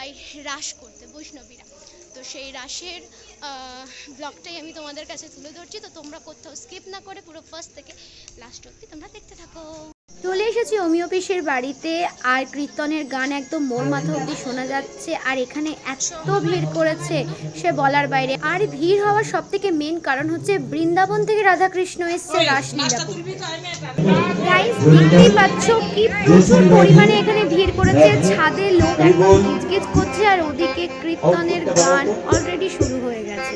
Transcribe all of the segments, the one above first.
সবাই রাস করতে বৈষ্ণবীরা। তো সেই রাসের ব্লগটাই আমি তোমাদের কাছে তুলে ধরছি। তো তোমরা কোথাও স্কিপ না করে পুরো ফার্স্ট থেকে লাস্ট অব্দি তোমরা দেখতে থাকো। চলে এসেছি অমিয় পিসের বাড়িতে। আর কীর্তনের গান একদম মোর মাথা অব্দি শোনা যাচ্ছে। আর এখানে এত ভিড় করেছে সে বলার বাইরে। আর ভিড় হওয়ার সব থেকে মেন কারণ হচ্ছে বৃন্দাবন থেকে রাধাকৃষ্ণ এসছে রাসলীলা করতে গাইস দেখতেই পাচ্ছ কি প্রচুর পরিমাণে এখানে ভিড় করেছে। ছাদে লোক একদম গিজগিজ করছে আর ওদিকে কীর্তনের গান অলরেডি শুরু হয়ে গেছে।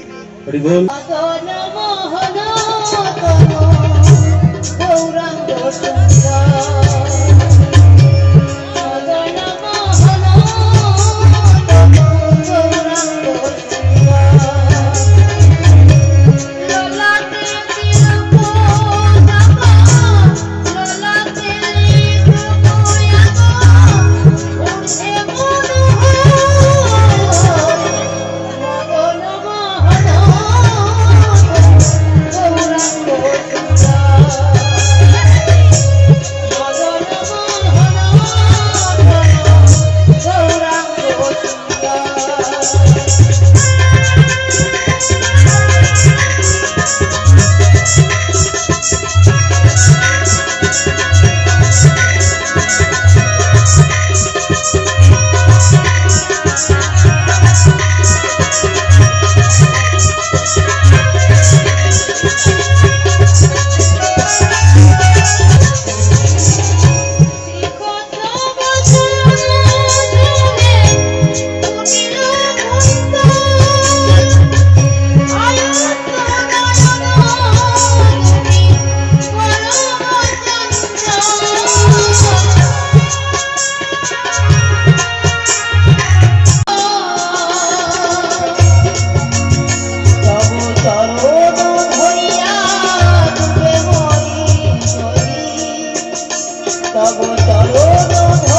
Tá bom, tá bom.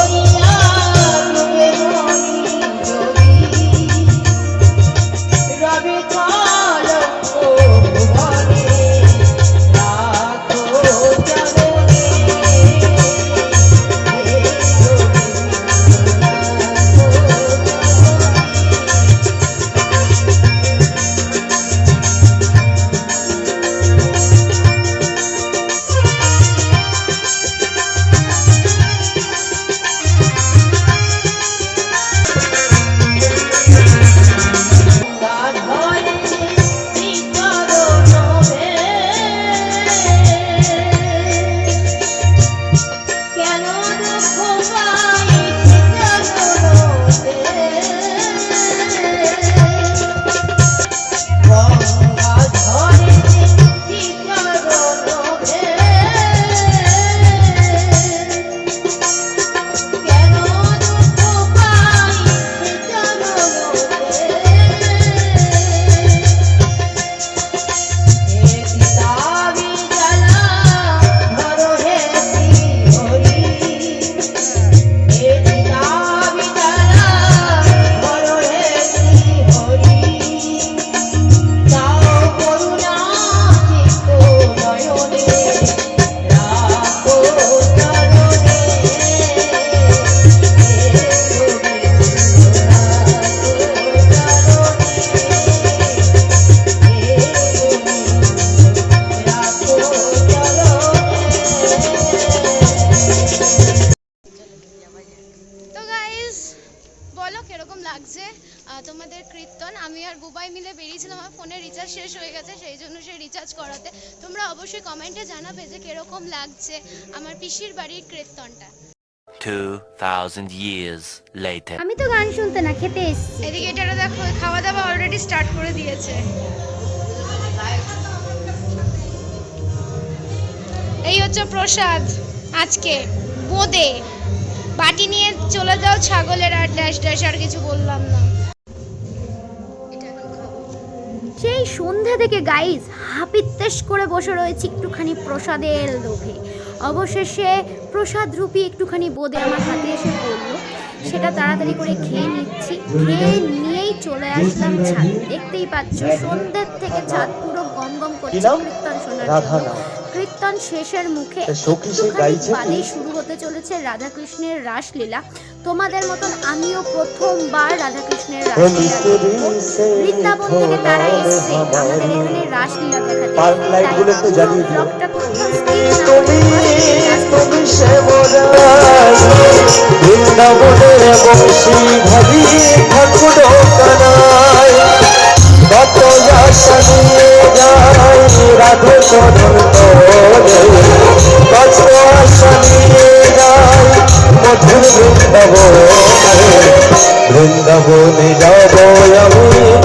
2,000 years later. আমি তো গান শুনতে না খেতে এসেছি। এদিকে এটা দেখো খাওয়া দাওয়া অলরেডি স্টার্ট করে দিয়েছে। এই হচ্ছে প্রসাদ আজকে। বোঁদে। বাটি নিয়ে চলে যাও ছাগলের আর ড্যাশ ড্যাশ আর কিছু বললাম না। সেই সন্ধ্যা থেকে গাইজ হাপিত্তেশ করে বসে রয়েছি একটুখানি প্রসাদের লোভে। অবশেষে প্রসাদ রূপী একটুখানি বোদে আমার হাতে এসে পড়ল। সেটা তাড়াতাড়ি করে খেয়ে নিচ্ছি। খেয়ে নিয়েই চলে আসলাম ছাদ। দেখতেই পাচ্ছ সন্ধ্যের থেকে ছাদ পুরো গম গম করছে কীর্তন শোনার জন্য। কীর্তন শেষের মুখে একটুখানি বাদেই শুরু হতে চলেছে রাধাকৃষ্ণের রাসলীলা। তোমাদের মতন আমিও প্রথমবার রাধাকৃষ্ণের রাসলীলা বৃন্দাবন থেকে তারা এসছে। আমাদের এখানে রাসলীলা দেখাতে। ব্লগটা বৃন্দাবনের বংশী ভাবি বৃন্দাবনে বৃন্দাবনে যাব আমি।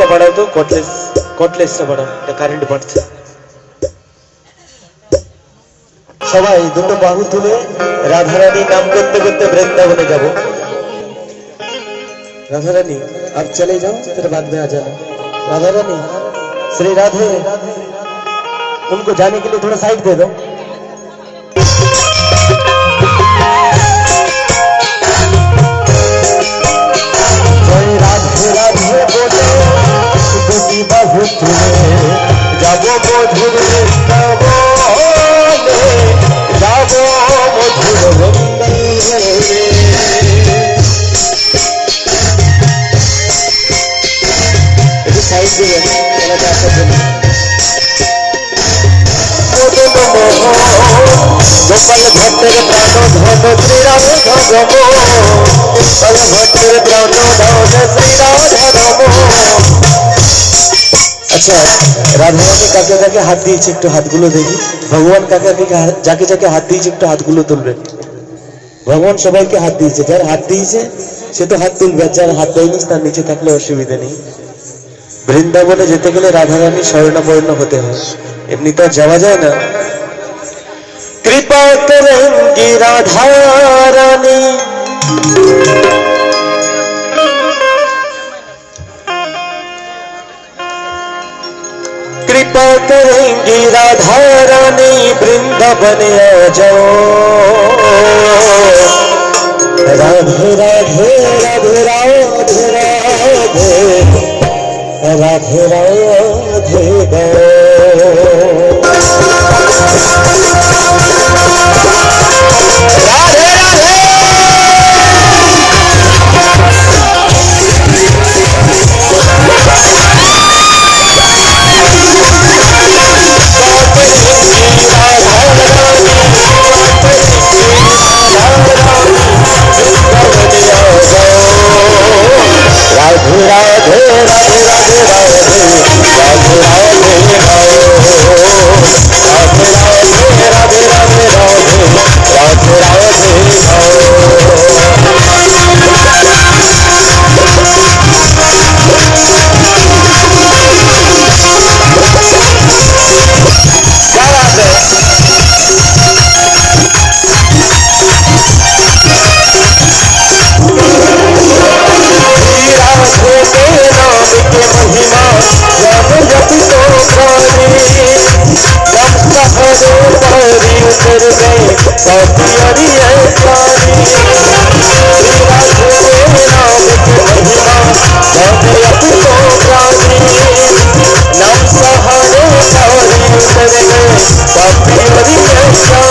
কটলেসটা বাড়াও তো কটলেস কটলেসটা বাড়াও এটা কারেন্ট বাড়ছে সবাই দুটো বাহু তুলে রাধারানী নাম করতে করতে বৃন্দাবনে যাব राधा रानी अब चले जाओ फिर बाद में आ जाना राधा रानी श्री राधे उनको जाने के लिए थोड़ा साइड दे दो বাহু তুলে যাব মধুর বৃন্দাবনে যাব মধুর বৃন্দাবনে একটু সাইড দেবেন এলাকা আসার জন্য গোপাল ভট্টের প্রাণ ধন শ্রীরাম ধর্ম গোপাল ভট্টের প্রাণ ধন শ্রীরাম ধর্ম আচ্ছা রাধারানী কাকে কাকে হাত দিয়েছে একটু হাতগুলো দেখি। ভগবান কাকে কাকে যাকে যাকে হাত দিয়েছে একটু হাতগুলো তুলবেন। ভগবান সবাইকে হাত দিয়েছে, যার হাত দিয়েছে, সে তো হাত তুলবে যার হাত দেয়নি, তার নিচে থাকলে অসুবিধা নেই। বৃন্দাবনে যেতে গেলে রাধারানী স্বর্ণবর্ণ হতে হয়। এমনি তো যাওয়া যায় না। কৃপা করেঙ্গি রাধারানী पकड़ेंगी राधा रानी वृंदावन आ जाओ। राधे राधे राधे राधे राधे। राधे राधे राधे कर गए पतियरिए सारी। श्री नम सहारे गौरी उतर गए पतियरिए सारी।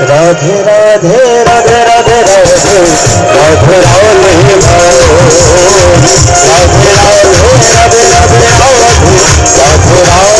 राधे राधे राधे राधे राधे राधे राधे राधे राधे राधे राधे राधे राधे राधे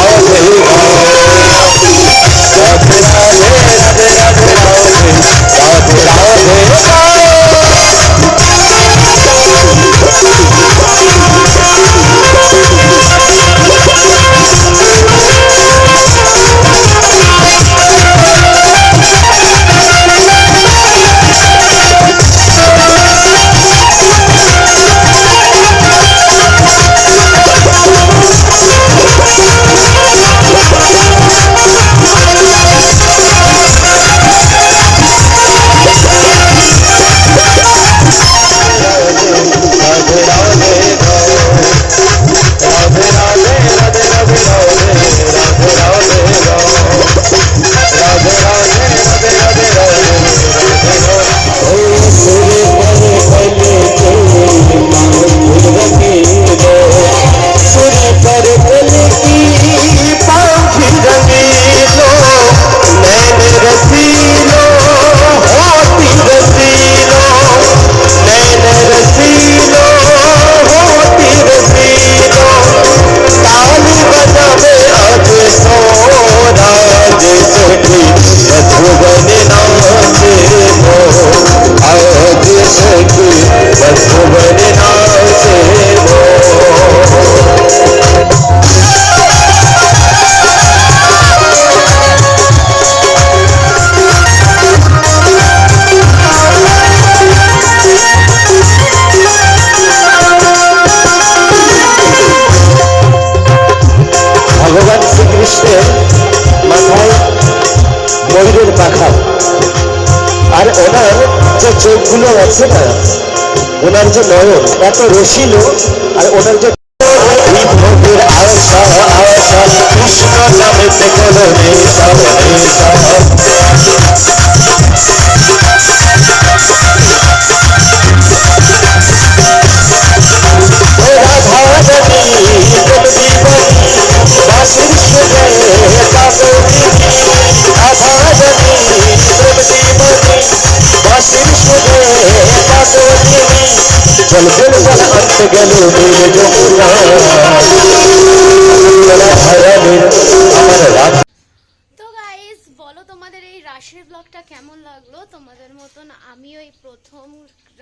যে নয়ন এত রসিল আর ওনার যে কৃষ্ণ নামেতে কোনো আনতে রাসের ব্লগটা কেমন লাগল তোমাদের মতন? আমিও এই প্রথম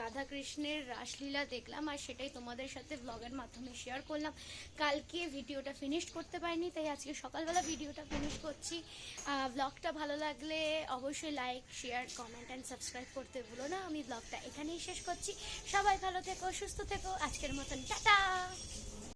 রাধাকৃষ্ণের রাসলীলা দেখলাম আর সেটাই তোমাদের সাথে ব্লগের মাধ্যমে শেয়ার করলাম। কালকে ভিডিওটা ফিনিশ করতে পারিনি, তাই আজকে সকালবেলা ভিডিওটা ফিনিশ করছি। ব্লগটা ভালো লাগলে অবশ্যই like share comment and subscribe করতে ভুলো না। আমি ব্লগটা এখানেই শেষ করছি। সবাই ভালো থেকো, সুস্থ থেকো। আজকের মতন, টাটা!